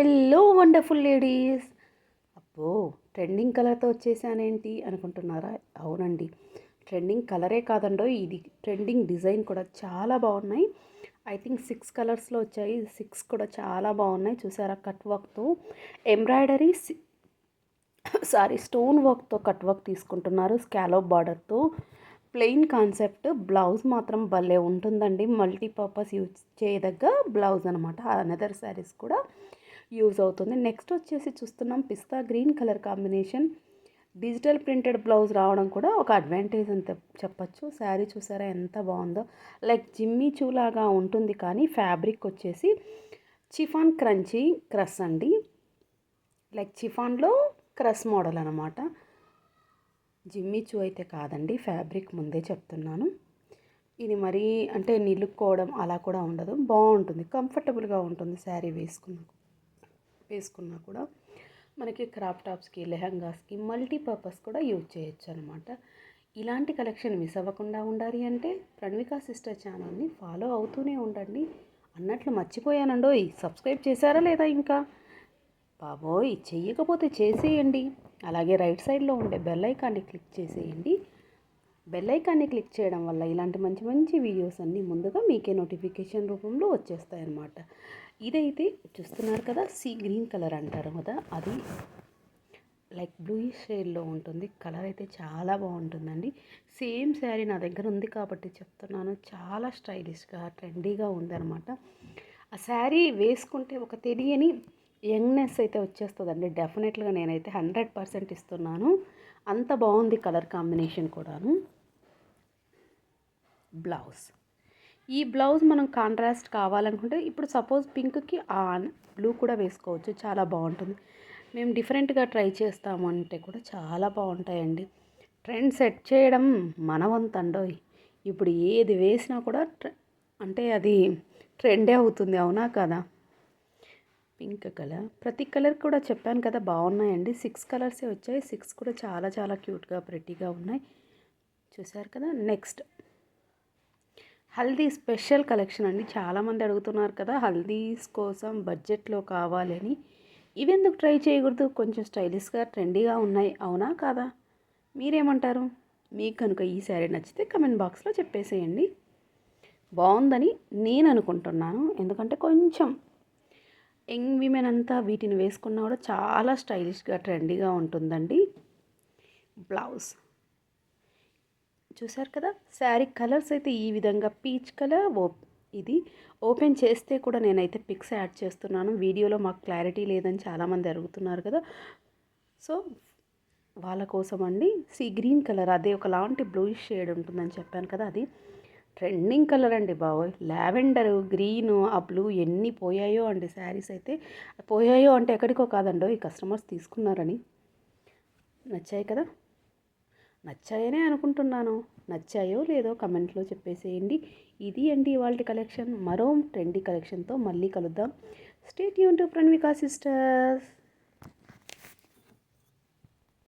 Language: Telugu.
హెల్లో వండర్ఫుల్ లేడీస్ అబ్బో ట్రెండింగ్ కలర్తో వచ్చేసానేంటి అనుకుంటున్నారా? అవునండి. ట్రెండింగ్ కలరే కాదండో ఇది ట్రెండింగ్ డిజైన్ కూడా చాలా బాగున్నాయి. ఐ థింక్ సిక్స్ కలర్స్లో వచ్చాయి. సిక్స్ కూడా చాలా బాగున్నాయి. చూసారా కట్ వర్క్తో ఎంబ్రాయిడరీ సారీ స్టోన్ వర్క్తో కట్ వర్క్ తీసుకుంటున్నారు స్కాలోప్ బార్డర్తో ప్లెయిన్ కాన్సెప్ట్ బ్లౌజ్ మాత్రం భలే ఉంటుందండి. మల్టీపర్పస్ యూజ్ చేయదగ్గ బ్లౌజ్ అనమాట అనదర్ శారీస్ కూడా. యూజ్ అవుతుంది. నెక్స్ట్ వచ్చేసి చూస్తున్నాం పిస్తా green colour combination. Digital printed blouse రావడం కూడా ఒక అడ్వాంటేజ్ అని చెప్పచ్చు. శారీ చూసారా ఎంత బాగుందో. లైక్ జిమ్మీ చూలాగా ఉంటుంది కానీ ఫ్యాబ్రిక్ వచ్చేసి చిఫాన్ క్రంచీ క్రస్ అండి. లైక్ చిఫాన్లో క్రస్ మోడల్ అనమాట జిమ్మిచు అయితే కాదండి ఫ్యాబ్రిక్ ముందే చెప్తున్నాను. ఇది మరీ అంటే నిలుక్కోవడం అలా కూడా ఉండదు. బాగుంటుంది కంఫర్టబుల్గా ఉంటుంది శారీ వేసుకున్న వేసుకున్నా కూడా మనకి క్రాప్ టాప్స్కి లెహంగాస్కి మల్టీపర్పస్ కూడా యూజ్ చేయొచ్చు అనమాట ఇలాంటి కలెక్షన్ మిస్ అవ్వకుండా ఉండాలి అంటే ప్రణవికా సిస్టర్ ఛానల్ని ఫాలో అవుతూనే ఉండండి. అన్నట్లు మర్చిపోయానండో సబ్స్క్రైబ్ చేశారా లేదా ఇంకా? బాబోయ్ చెయ్యకపోతే చేసేయండి. అలాగే రైట్ సైడ్లో ఉండే బెల్ ఐకాన్ని క్లిక్ చేసేయండి. బెల్ ఐకాన్ని క్లిక్ చేయడం వల్ల ఇలాంటి మంచి మంచి వీడియోస్ అన్నీ ముందుగా మీకే నోటిఫికేషన్ రూపంలో వచ్చేస్తాయి అన్నమాట ఇదైతే చూస్తున్నారు కదా సీ గ్రీన్ కలర్ అంటారు కదా అది లైక్ బ్లూ షేడ్లో ఉంటుంది. కలర్ అయితే చాలా బాగుంటుందండి. సేమ్ శారీ నా దగ్గర ఉంది కాబట్టి చెప్తున్నాను. చాలా స్టైలిష్గా ట్రెండీగా ఉందన్నమాట. ఆ శారీ వేసుకుంటే ఒక తెలియని యంగ్నెస్ అయితే వచ్చేస్తుందండి. డెఫినెట్గా నేనైతే హండ్రెడ్ పర్సెంట్ ఇస్తున్నాను. అంత బాగుంది కలర్ కాంబినేషన్ కూడాను. బ్లౌజ్. ఈ బ్లౌజ్ మనం కాంట్రాస్ట్ కావాలనుకుంటే ఇప్పుడు సపోజ్ పింక్కి ఆన్ బ్లూ కూడా వేసుకోవచ్చు. చాలా బాగుంటుంది. మేము డిఫరెంట్గా ట్రై చేస్తాము అంటే కూడా చాలా బాగుంటాయండి. ట్రెండ్ సెట్ చేయడం మనవంతండో. ఇప్పుడు ఏది వేసినా కూడా అంటే అది ట్రెండే అవుతుంది అవునా కదా? పింక్ కలర్ ప్రతి కలర్ కూడా చెప్పాను కదా బాగున్నాయండి. సిక్స్ కలర్సే వచ్చాయి. సిక్స్ కూడా చాలా చాలా క్యూట్గా ప్రెట్టీగా ఉన్నాయి. చూసారు కదా? నెక్స్ట్ హల్దీ స్పెషల్ కలెక్షన్ అండి. చాలామంది అడుగుతున్నారు కదా హల్దీస్ కోసం బడ్జెట్లో కావాలని ఇవెందుకు ట్రై చేయకూడదు? కొంచెం స్టైలిష్గా ట్రెండీగా ఉన్నాయి. అవునా కాదా? మీరేమంటారు? మీకు కనుక ఈ శారీ నచ్చితే కమెంట్ బాక్స్లో చెప్పేసేయండి. బాగుందని నేను అనుకుంటున్నాను. ఎందుకంటే కొంచెం యంగ్ విమెన్ అంతా వీటిని వేసుకున్నా కూడా చాలా స్టైలిష్గా ట్రెండీగా ఉంటుందండి. బ్లౌజ్. చూసారు కదా? శారీ కలర్స్ అయితే ఈ విధంగా పీచ్ కలర్ ఓ ఇది ఓపెన్ చేస్తే కూడా నేనైతే పిక్స్ యాడ్ చేస్తున్నాను. వీడియోలో మాకు క్లారిటీ లేదని చాలామంది అడుగుతున్నారు కదా? సో వాళ్ళ కోసం అండి సీ గ్రీన్ కలర్ అదే ఒకలాంటి బ్లూయిష్ షేడ్ ఉంటుందని చెప్పాను కదా అది. ట్రెండింగ్ కలర్ అండి బాబోయ్. లావెండర్ గ్రీను ఆ బ్లూ ఎన్ని పోయాయో అండి శారీస్ అయితే. పోయాయో అంటే ఎక్కడికో కాదండో ఈ కస్టమర్స్ తీసుకున్నారని. నచ్చాయి కదా? నచ్చాయనే అనుకుంటున్నాను. నచ్చాయో లేదో కమెంట్లో చెప్పేసేయండి. ఇది అండి ఇవాళ కలెక్షన్. మరో ట్రెండీ కలెక్షన్తో మళ్ళీ కలుద్దాం. State Yoon to Pranavika sisters